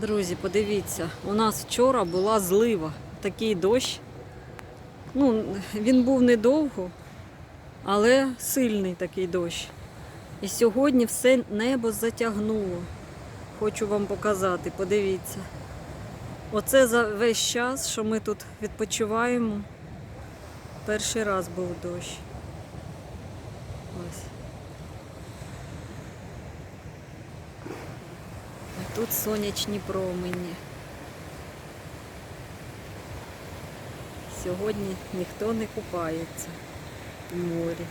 Друзі, подивіться, у нас вчора була злива, такий дощ. Ну, він був недовго, але сильний такий дощ. І сьогодні все небо затягнуло. Хочу вам показати, подивіться. Оце за весь час, що ми тут відпочиваємо. Перший раз був дощ. Ось. А тут сонячні промені. Сьогодні ніхто не купається в морі.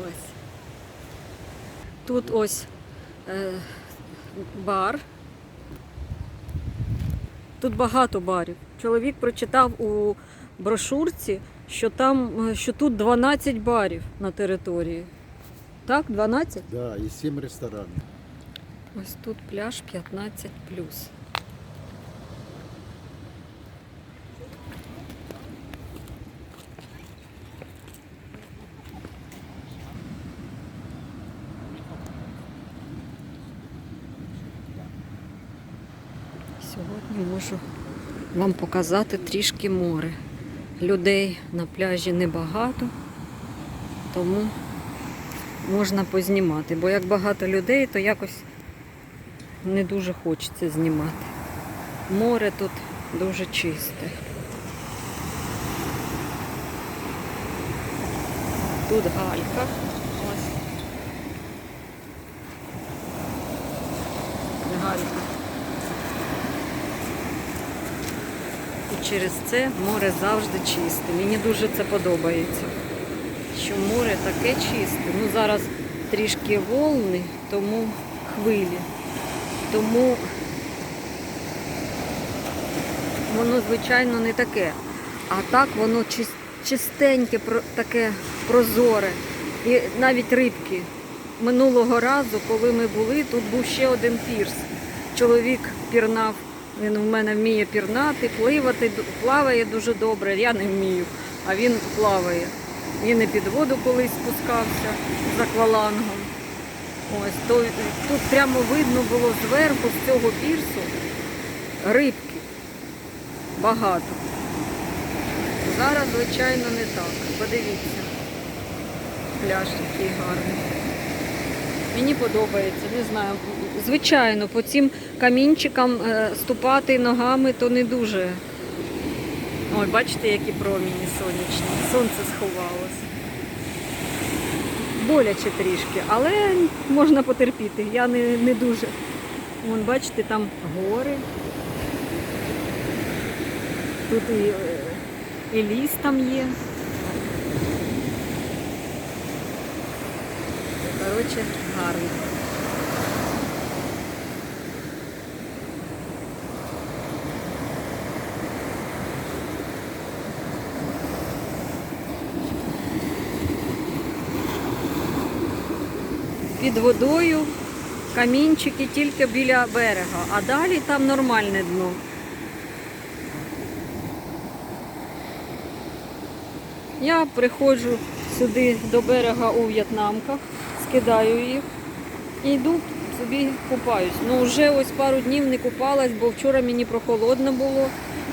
Ось. Тут ось е, бар. Тут багато барів. Чоловік прочитав у брошурці, що там, е, що тут 12 барів на території. Так, 12? Да, і сім ресторанів. Ось тут пляж 15 Сьогодні можу вам показати трішки море. Людей на пляжі небагато, тому можна познімати. Бо як багато людей, то якось не дуже хочеться знімати. Море тут дуже чисте. Тут галька. Ось. Галька. І через це море завжди чисте. Мені дуже це подобається. Що море таке чисте. Ну зараз трішки волни, тому хвилі. Тому воно, звичайно, не таке. А так воно чистеньке, таке прозоре. І навіть рибки. Минулого разу, коли ми були, тут був ще один пірс. Чоловік пірнав, він в мене вміє пірнати, пливати, плаває дуже добре, я не вмію, а він плаває. Він і під воду колись спускався з аквалангом. Ось, то тут прямо видно було зверху з цього пірсу рибки. Багато. Зараз, звичайно, не так. Подивіться. Пляж який гарний. Мені подобається, не знаю. Звичайно, по цим камінчикам е, ступати ногами то не дуже. Ой, бачите, які проміні сонячні. Сонце сховалося. Боляче трішки, але можна потерпіти. Я не, не дуже. Вон, бачите, там гори. Тут і, е, і ліс там є. Коротше, гарно. Під водою камінчики тільки біля берега, а далі там нормальне дно. Я приходжу сюди до берега у в'єтнамках, скидаю їх і йду собі купаюсь. Ну вже ось пару днів не купалась, бо вчора мені прохолодно було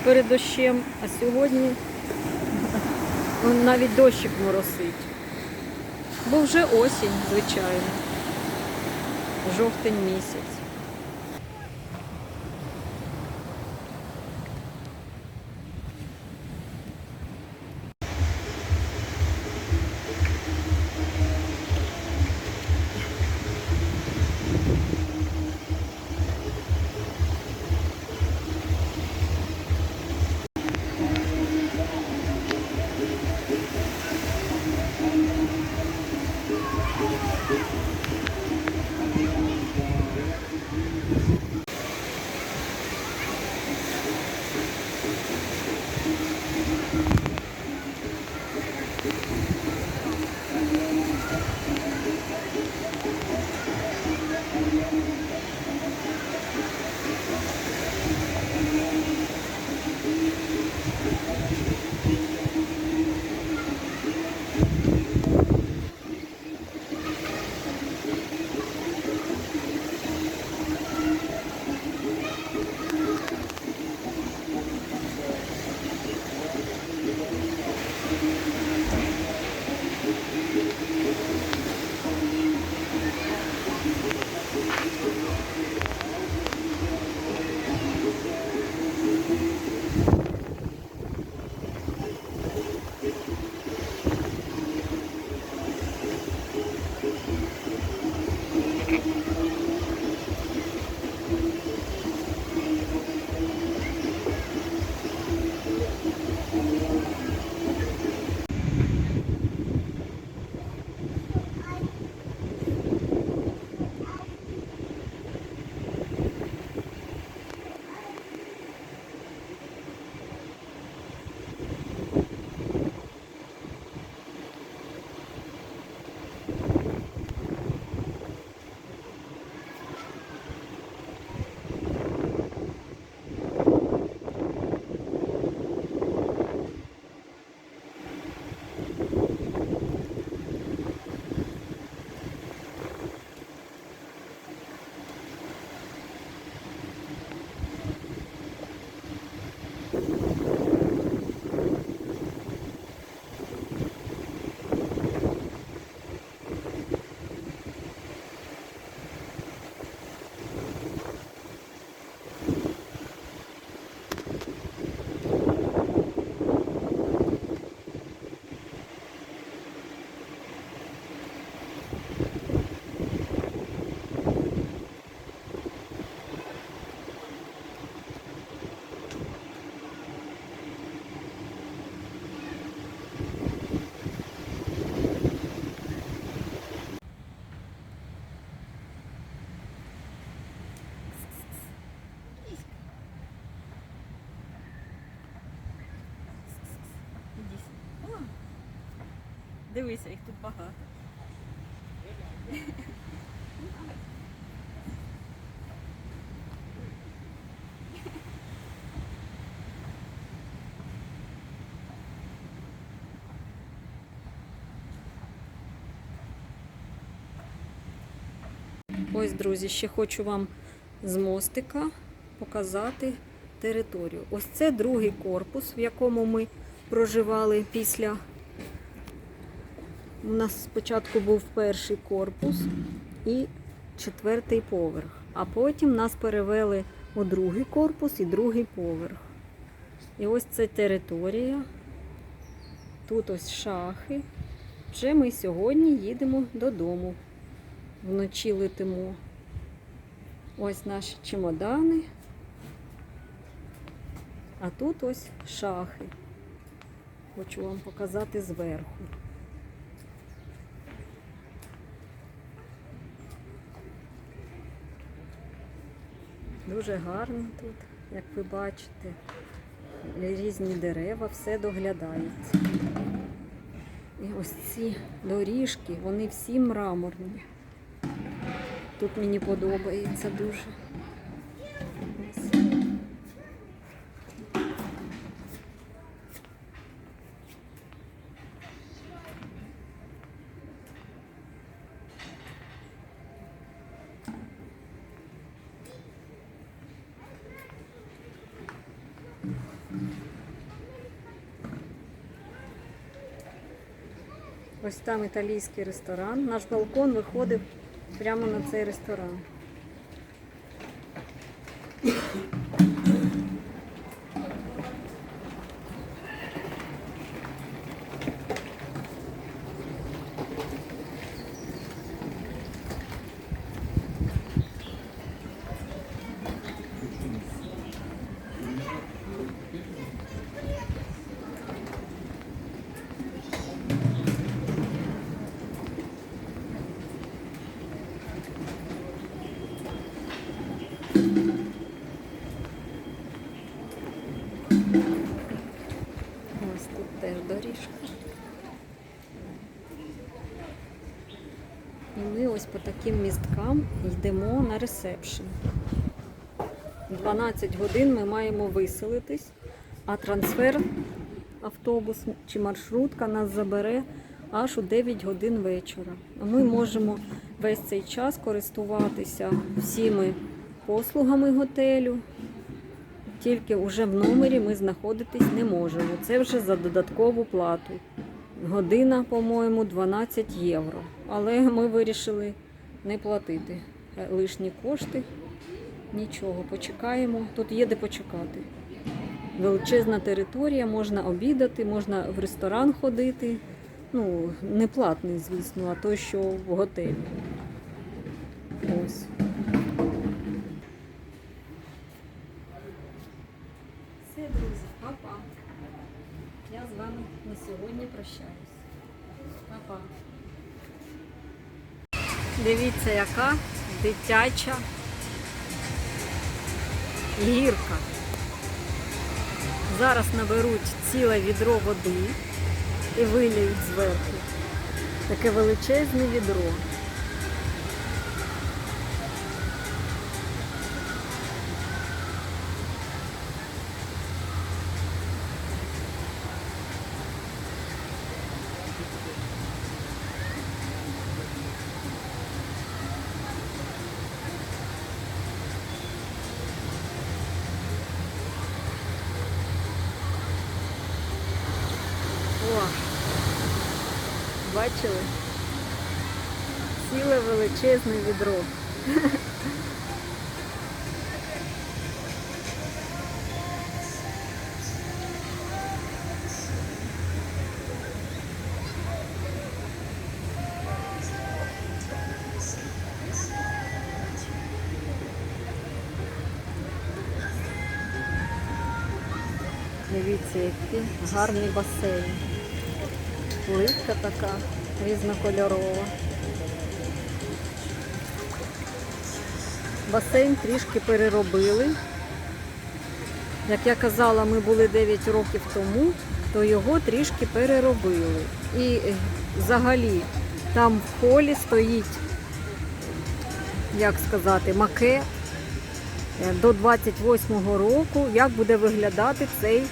перед дощем, а сьогодні навіть дощик моросить. Бо вже осінь, звичайно. Жовтень місяць. Дивися, їх тут багато. Ось, друзі, ще хочу вам з мостика показати територію. Ось це другий корпус, в якому ми проживали після. У нас спочатку був перший корпус і четвертий поверх, а потім нас перевели у другий корпус і другий поверх. І ось це територія. Тут ось шахи. Вже ми сьогодні їдемо додому вночі летимо. Ось наші чемодани. А тут ось шахи. Хочу вам показати зверху. Дуже гарно тут, як ви бачите. Різні дерева, все доглядається. І ось ці доріжки, вони всі мраморні. Тут мені подобається дуже. Ось. Ось там італійський ресторан. Наш балкон виходив прямо на цей ресторан. Ось тут теж доріжка. І ми ось по таким місткам йдемо на ресепшн. 12 годин ми маємо виселитись, а трансфер автобус чи маршрутка нас забере аж у 9 годин вечора. Ми можемо весь цей час користуватися всіми послугами готелю. Тільки вже в номері ми знаходитись не можемо. Це вже за додаткову плату. Година, по-моєму, 12 євро. Але ми вирішили не платити е, лишні кошти. Нічого, почекаємо. Тут є де почекати. Величезна територія, можна обідати, можна в ресторан ходити. Ну, не платний, звісно, а той, що в готелі. Ось. Все, друзі, папа. Я з вами на сьогодні прощаюсь. Папа. Дивіться, яка дитяча гірка. Зараз наберуть ціле відро води і виліють зверху. Таке величезне відро. Бачили? Ціле величезне відро. Дивіться, який гарний басейн. Плитка така різнокольорова. Басейн трішки переробили. Як я казала, ми були 9 років тому, то його трішки переробили. І е, взагалі там в холі стоїть, як сказати, макет е, до 28-го року, як буде виглядати цей е,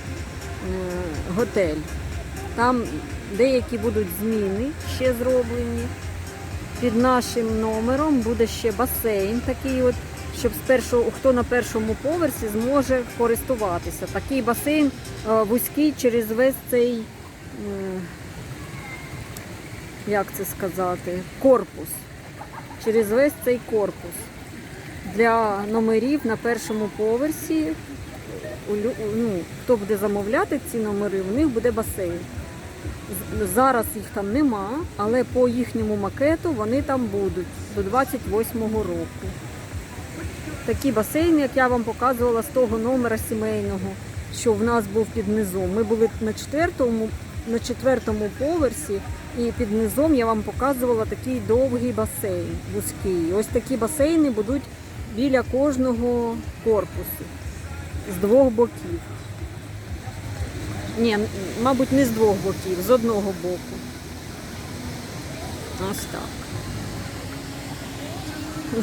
готель. Там деякі будуть зміни ще зроблені. Під нашим номером буде ще басейн такий, от, щоб з першого, хто на першому поверсі зможе користуватися. Такий басейн е, вузький через весь цей, е, як це сказати, корпус. Через весь цей корпус. Для номерів на першому поверсі, ну, хто буде замовляти ці номери, у них буде басейн. Зараз їх там нема, але по їхньому макету вони там будуть до 28-го року. Такі басейни, як я вам показувала з того номера сімейного, що в нас був під низом. Ми були на четвертому, на четвертому поверсі, і під низом я вам показувала такий довгий басейн, вузький. Ось такі басейни будуть біля кожного корпусу з двох боків. Ні, мабуть, не з двох боків, з одного боку. Ось так.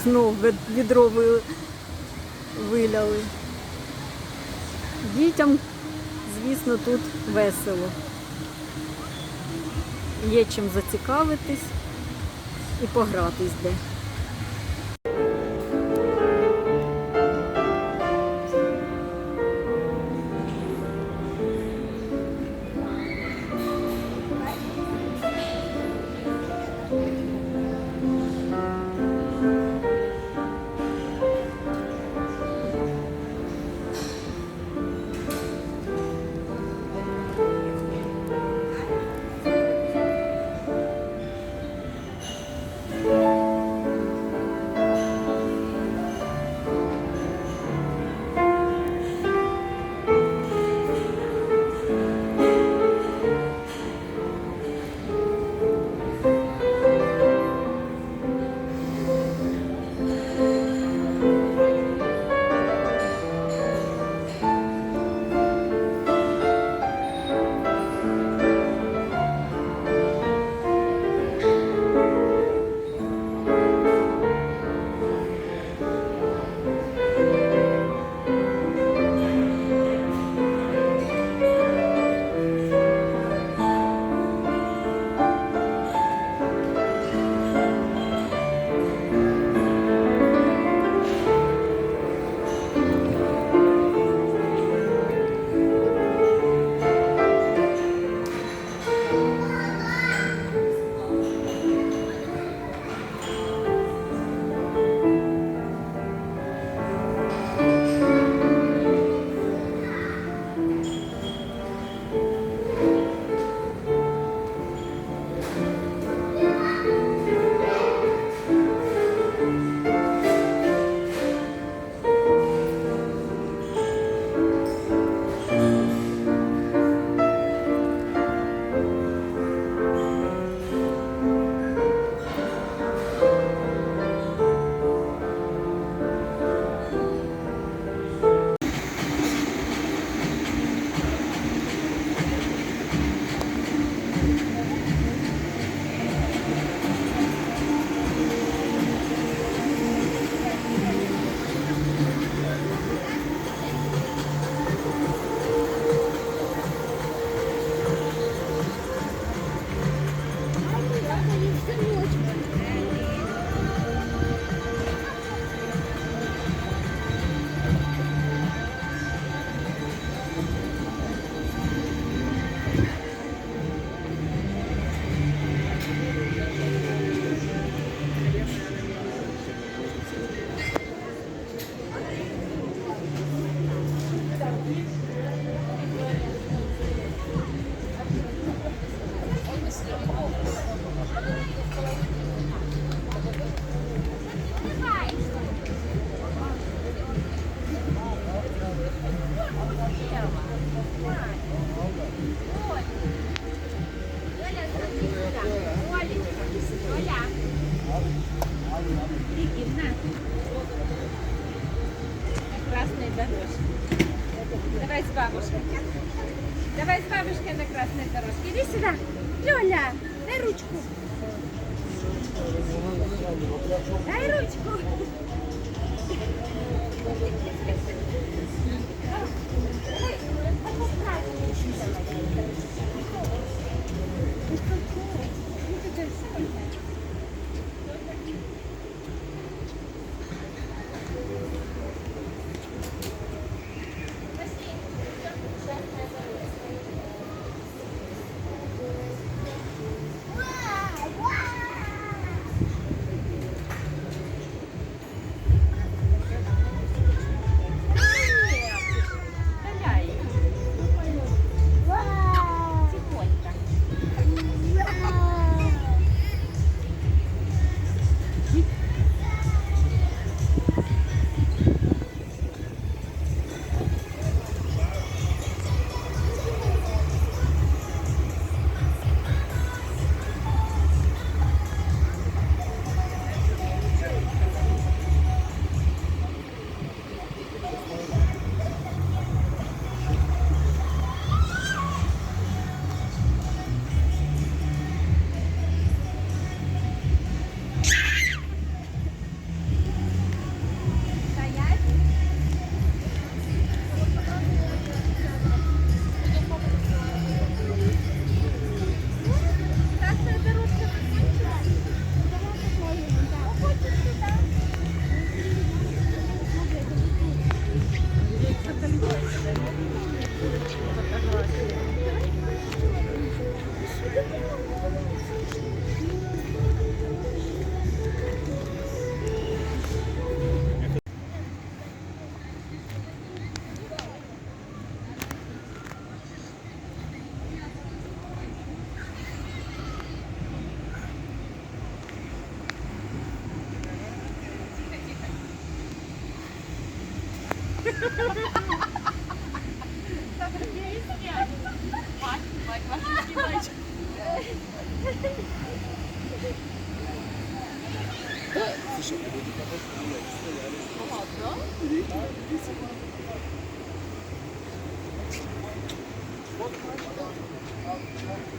Знов відро виляли. Дітям, звісно, тут весело. Є чим зацікавитись і погратись де. Давай с бабушкой на красной дорожке. Иди сюда. Лёля, дай ручку. Дай ручку. Валяй.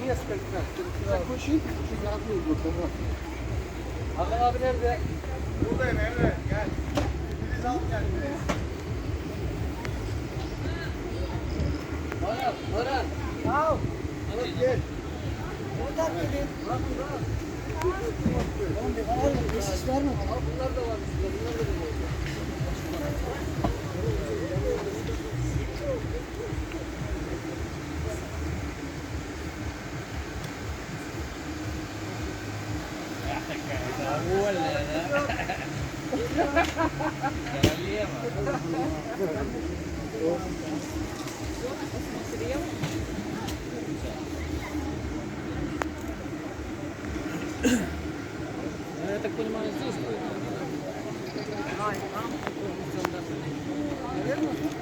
Несколько заключить, чуть на одну будут. Aga abi nerede? Buradayım Emre. Gel. Filiz al kendini. Baran. Al. Alıp gel. Oradan gelin. Bak bak. Oğlum bir var mı? Geçiş var mı? Bunlar da var. Bunlar da var. Я так понимаю, здесь будет. Наверное.